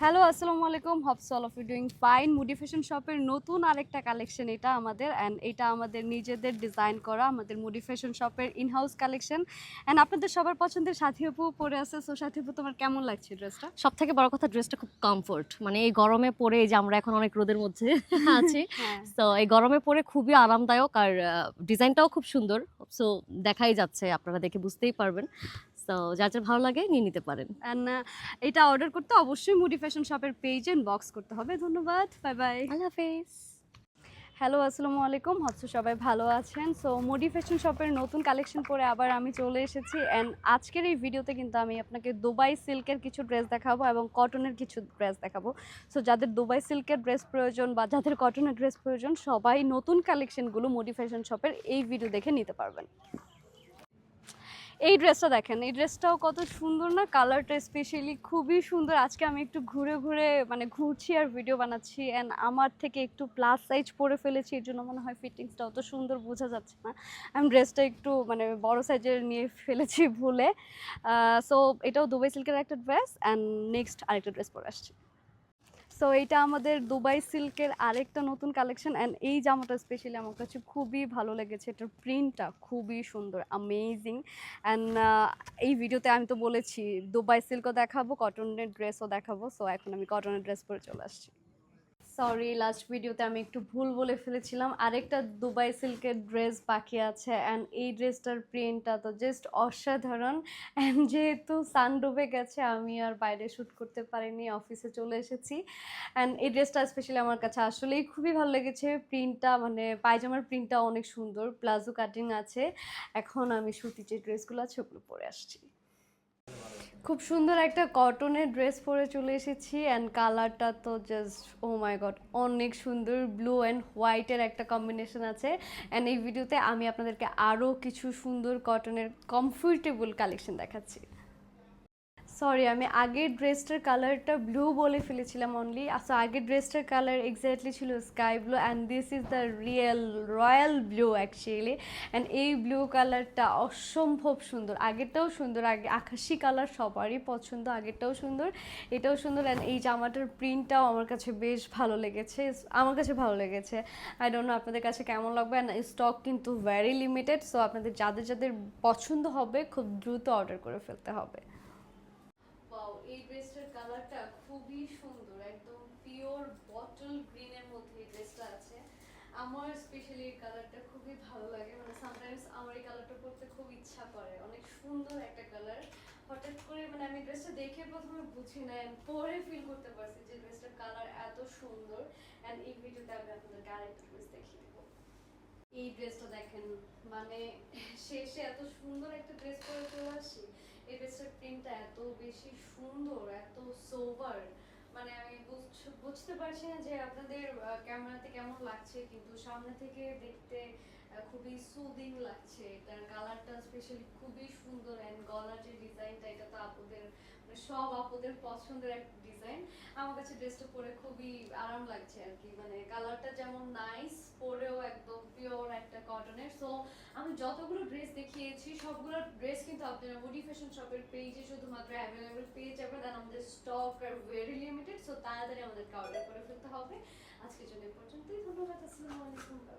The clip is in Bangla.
হ্যালো আসসালামু আলাইকুম। Hopes all of you doing fine Moody fashion শপের নতুন আরেকটা কালেকশন এটা আমাদের অ্যান্ড এটা আমাদের নিজেদের ডিজাইন করা আমাদের মুডি ফ্যাশন শপের ইনহাউস কালেকশন অ্যান্ড আপনাদের সবার পছন্দের সাথী আপু পরে আছে। সো সাথী আপু তোমার কেমন লাগছে ড্রেসটা সব থেকে বড় কথা ড্রেসটা খুব কমফোর্ট মানে এই গরমে পরে যে আমরা এখন অনেক রোদের মধ্যে আছি। হ্যাঁ। তো এই গরমে পরে খুবই আরামদায়ক আর ডিজাইনটাও খুব সুন্দর। সো দেখাই যাচ্ছে আপনারা দেখে বুঝতেই পারবেন। তো যার যার ভালো লাগে নিয়ে নিতে পারেন। অ্যান্ড এটা অর্ডার করতে অবশ্যই মুডি ফ্যাশন শপের পেজ বক্স করতে হবে। ধন্যবাদ। বাই বাই আল্লাহ হাফেজ। হ্যালো আসসালামু আলাইকুম। হচ্ছে সবাই ভালো আছেন? সো মোডি ফ্যাশন শপের নতুন কালেকশন পরে আবার আমি চলে এসেছি। অ্যান্ড আজকের এই ভিডিওতে কিন্তু আমি আপনাকে দুবাই সিল্কের কিছু ড্রেস দেখাবো এবং কটনের কিছু ড্রেস দেখাবো। সো যাদের দুবাই সিল্কের ড্রেস প্রয়োজন বা যাদের কটনের ড্রেস প্রয়োজন সবাই নতুন কালেকশনগুলো মোডি ফ্যাশন শপের এই ভিডিও দেখে নিতে পারবেন। এই ড্রেসটা দেখেন, এই ড্রেসটাও কত সুন্দর না? কালারটা স্পেশালি খুবই সুন্দর। আজকে আমি একটু ঘুরে ঘুরে মানে ঘুরছি আর ভিডিও বানাচ্ছি অ্যান্ড আমার থেকে একটু প্লাস সাইজ পরে ফেলেছি, এর জন্য মনে হয় ফিটিংসটা অত সুন্দর বোঝা যাচ্ছে না। আমি ড্রেসটা একটু মানে বড় সাইজের নিয়ে ফেলেছি ভুলে। সো এটাও দুবাই সিল্কের একটা ড্রেস অ্যান্ড নেক্সট আরেকটা ড্রেস পরে আসছি। সো এটা আমাদের দুবাই সিল্কের আরেকটা নতুন কালেকশন অ্যান্ড এই জামাটা স্পেশালি আমার কাছে খুবই ভালো লেগেছে। এটার প্রিন্টটা খুবই সুন্দর অ্যামেজিং অ্যান্ড এই ভিডিওতে আমি তো বলেছি, দুবাই সিল্কও দেখাবো কটনের ড্রেসও দেখাবো। সো এখন আমি কটনের ড্রেস পরে চলে আসছি। সরি লাস্ট ভিডিওতে আমি একটু ভুল বলে ফেলেছিলাম। আরেকটা দুবাই সিল্কের ড্রেস বাকি আছে অ্যান্ড এই ড্রেসটার প্রিন্টটা তো জাস্ট অসাধারণ। অ্যান্ড যেহেতু সান ডুবে গেছে, আমি আর বাইরে শ্যুট করতে পারিনি অফিসে চলে এসেছি। অ্যান্ড এই ড্রেসটা স্পেশালি আমার কাছে আসলেই খুবই ভালো লেগেছে। প্রিন্টটা মানে পায়জামার প্রিন্টটা অনেক সুন্দর, প্লাজো কাটিং আছে। এখন আমি সুতি যে ড্রেসগুলো আছে, ওগুলো পরে আসছি। খুব সুন্দর একটা কটনের ড্রেস পরে চলে এসেছি অ্যান্ড কালারটা তো জাস্ট ও মাই গড অনেক সুন্দর ব্লু অ্যান্ড হোয়াইটের একটা কম্বিনেশন আছে অ্যান্ড এই ভিডিওতে আমি আপনাদেরকে আরও কিছু সুন্দর কটনের কমফোর্টেবল কালেকশন দেখাচ্ছি। সরি আমি আগের ড্রেসটার কালারটা ব্লু বলে ফেলেছিলাম অনলি আচ্ছা আগের ড্রেসটার কালার এক্স্যাক্টলি ছিল sky blue and this is the real royal blue actually and এই ব্লু কালারটা অসম্ভব সুন্দর। আগেরটাও সুন্দর, আগে আকাশি কালার সবারই পছন্দ, আগেরটাও সুন্দর, এটাও সুন্দর অ্যান্ড এই জামাটার প্রিন্টটাও আমার কাছে বেশ ভালো লেগেছে, আমার কাছে ভালো লেগেছে। আই ডোন্ট নো আপনাদের কাছে কেমন লাগবে অ্যান্ড স্টক কিন্তু ভ্যারি লিমিটেড সো আপনাদের যাদের যাদের পছন্দ হবে খুব দ্রুত অর্ডার করে ফেলতে হবে। এই ড্রেসটার কালারটা খুবই সুন্দর, একদম পিওর বটল গ্রিনের মধ্যে এই ড্রেসটা আছে। আমার স্পেশালি এই কালারটা খুবই ভালো লাগে মানে সামটাইমস আমার এই কালারটা পরতে খুব ইচ্ছা করে, অনেক সুন্দর একটা কালার। হঠাৎ করে মানে আমি ড্রেসটা দেখে প্রথমে বুঝি না পরে ফিল করতে পারছি যে ড্রেসটার কালার এত সুন্দর। অ্যান্ড এই ভিডিওতে আমি আপনাদেরকে আরেকটা ড্রেস দেখিয়ে দেবো। এই ড্রেসটা দেখেন মানে শেষে এত সুন্দর একটা ড্রেস পরে চলে আসি। এই প্রিন্টটা এত বেশি সুন্দর, এত সোবার মানে আমি বুঝতে পারছি না যে আপনাদের ক্যামেরাতে কেমন লাগছে, কিন্তু সামনে থেকে দেখতে খুবই সুদিং লাগছে। এটার কালারটা স্পেশালি খুবই সুন্দর অ্যান্ড গলার যে ডিজাইনটা, এটা তো আপুদের মানে সব আপুদের পছন্দের একটা ডিজাইন। আমার কাছে ড্রেসটা পরে খুবই আরাম লাগছে আর কি। মানে কালারটা যেমন নাইস পরেও একদম পিওর একটা কটনের সো আমি যতগুলো ড্রেস দেখিয়েছি, সবগুলো ড্রেস কিন্তু আপনারা মুডি ফ্যাশন শপের পেজে শুধুমাত্র অ্যাভেলেবেল পেয়ে যাবেন আর আমাদের স্টক আর ভেরি লিমিটেড সো তাড়াতাড়ি আমাদেরকে অর্ডার করে ফেলতে হবে। আজকের জন্য পর্যন্তই। ধন্যবাদ। আসসালামু আলাইকুম। বাই